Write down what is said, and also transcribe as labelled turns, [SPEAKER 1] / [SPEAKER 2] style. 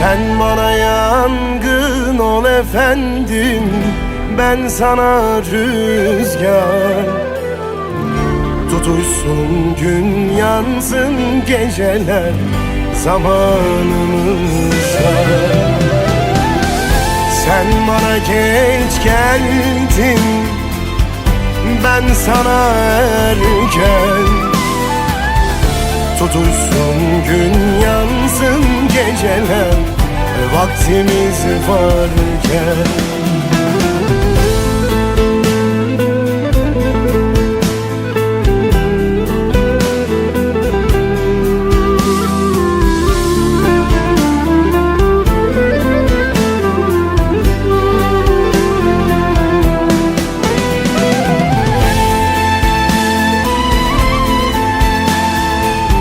[SPEAKER 1] Sen bana yangın ol efendim Ben sana rüzgar. Tutuşsun gün yansın geceler zamanımızda. Sen bana geç geldin Ben sana erken. Tutuşsun gün yansın geceler Vaktimiz varken